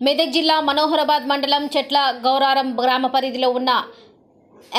మెదక్ జిల్లా మనోహరాబాద్ మండలం చెట్ల గౌరారం గ్రామ పరిధిలో ఉన్న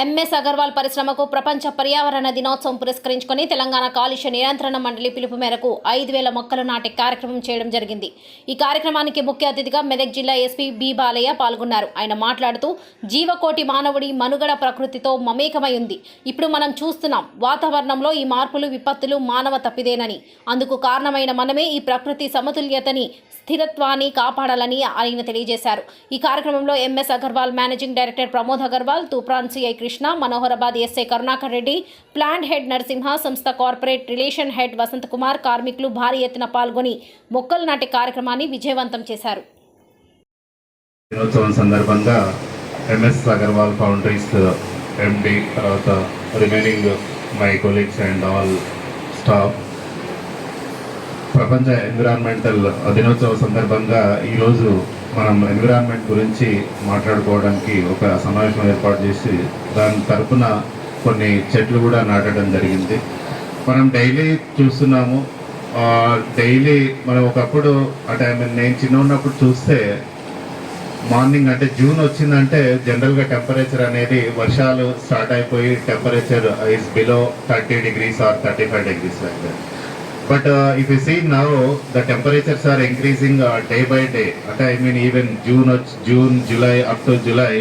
ఎంఎస్ అగర్వాల్ పరిశ్రమకు ప్రపంచ పర్యావరణ దినోత్సవం పురస్కరించుకొని తెలంగాణ కాలుష్య నియంత్రణ మండలి పిలుపు మేరకు ఐదు వేల మొక్కలు నాటే కార్యక్రమం చేయడం జరిగింది. ఈ కార్యక్రమానికి ముఖ్య అతిథిగా మెదక్ జిల్లా ఎస్పీ బి బాలయ్య పాల్గొన్నారు. ఆయన మాట్లాడుతూ జీవకోటి మానవుడి మనుగడ ప్రకృతితో మమేకమై ఉంది. ఇప్పుడు మనం చూస్తున్నాం వాతావరణంలో ఈ మార్పులు విపత్తులు మానవ తప్పిదేనని. అందుకు కారణమైన మనమే ఈ ప్రకృతి సమతుల్యతని స్థిరత్వాన్ని కాపాడాలని ఆయన తెలియజేశారు. ఈ కార్యక్రమంలో MS Agarwal managing director Pramod Agarwal Toopran CI SI Krishna Manoharabad SI Karunakar Reddy plant head Narasimha సంస్థ corporate relation head Vasant Kumar కార్మికులు భారీ ఎత్తున పాల్గొని మొక్కలు నాటే కార్యక్రమాన్ని విజయవంతం చేశారు. దినోత్సవం సందర్భంగా ఎంఎస్ అగర్వాల్ ఫౌండరీస్ ఎండి తర్వాత remaining my colleagues and all staff. ప్రపంచ ఎన్విరాన్మెంటల్ దినోత్సవం సందర్భంగా ఈరోజు మనం ఎన్విరాన్మెంట్ గురించి మాట్లాడుకోవడానికి ఒక సమావేశం ఏర్పాటు చేసి దాని తరపున కొన్ని చెట్లు కూడా నాటడం జరిగింది. మనం డైలీ చూస్తున్నాము. డైలీ మనం ఒకప్పుడు అంటే నేను చిన్న ఉన్నప్పుడు చూస్తే మార్నింగ్ అంటే జూన్ వచ్చిందంటే జనరల్గా టెంపరేచర్ అనేది వర్షాలు స్టార్ట్ అయిపోయి temperature is below thirty degrees or thirty five degrees like but if you see now the temperatures are increasing day by day అంటే I mean even June June July up to July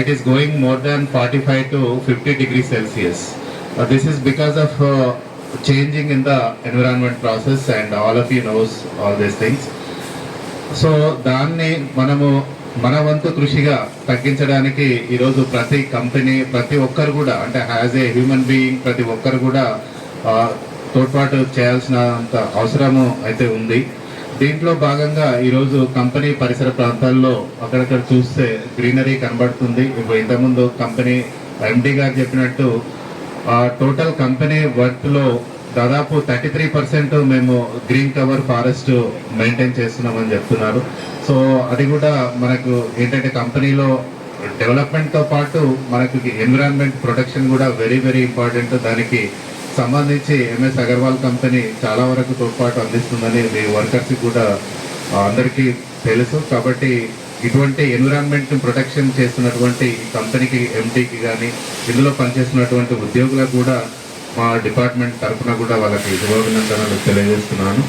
it is going more than forty five to fifty degree Celsius this is because of changing in the environment process and all of you knows all these things so దాన్ని మనము మన వంతు కృషిగా తగ్గించడానికి ఈరోజు ప్రతి company ప్రతి ఒక్కరు కూడా అంటే యాజ్ ఏ హ్యూమన్ బీయింగ్ ప్రతి ఒక్కరు కూడా తోడ్పాటు చేయాల్సినంత అవసరము అయితే ఉంది. దీంట్లో భాగంగా ఈరోజు కంపెనీ పరిసర ప్రాంతాల్లో అక్కడక్కడ చూస్తే గ్రీనరీ కనబడుతుంది. ఇప్పుడు ఇంతకుముందు కంపెనీ ఎండి గారు చెప్పినట్టు ఆ టోటల్ కంపెనీ వర్క్లో దాదాపు థర్టీ త్రీ పర్సెంట్ మేము గ్రీన్ కవర్ ఫారెస్ట్ మెయింటైన్ చేస్తున్నామని చెప్తున్నారు. సో అది కూడా మనకు ఏంటంటే కంపెనీలో డెవలప్మెంట్తో పాటు మనకు ఎన్విరాన్మెంట్ ప్రొటెక్షన్ కూడా వెరీ వెరీ ఇంపార్టెంట్. దానికి సంబంధించి ఎంఎస్ అగర్వాల్ కంపెనీ చాలా వరకు తోడ్పాటు అందిస్తుందని మీ వర్కర్స్కి కూడా అందరికీ తెలుసు. కాబట్టి ఇటువంటి ఎన్విరాన్మెంట్ ప్రొటెక్షన్ చేస్తున్నటువంటి కంపెనీకి ఎంటీకి కానీ ఇందులో పనిచేస్తున్నటువంటి ఉద్యోగులకు కూడా మా డిపార్ట్మెంట్ తరఫున కూడా వాళ్ళకి శుభాభినందనలు తెలియజేస్తున్నాను.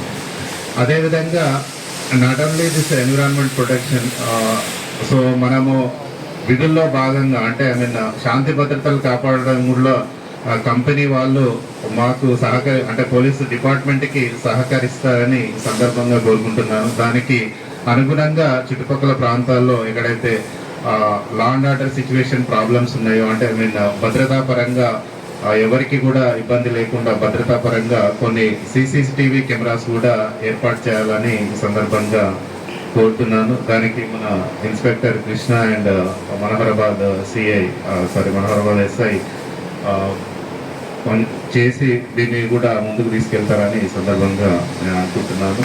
అదేవిధంగా not only this environment protection so మనము విధుల్లో భాగంగా అంటే ఐ మీన్ శాంతి భద్రతలు కాపాడడం కూడా కంపెనీ వాళ్ళు మాకు సహకరి అంటే పోలీసు డిపార్ట్మెంట్కి సహకరిస్తారని సందర్భంగా కోరుకుంటున్నాను. దానికి అనుగుణంగా చుట్టుపక్కల ప్రాంతాల్లో ఎక్కడైతే law and order situation problems ఉన్నాయో అంటే ఐ మీన్ భద్రతా పరంగా ఎవరికి కూడా ఇబ్బంది లేకుండా భద్రతా పరంగా కొన్ని సీసీటీవీ కెమెరాస్ కూడా ఏర్పాటు చేయాలని సందర్భంగా కోరుతున్నాను. దానికి మన inspector Krishna and Manoharabad CI sorry Manoharabad SI చేసి దీన్ని కూడా ముందుకు తీసుకెళ్తారని ఈ సందర్భంగా నేను అనుకుంటున్నాను.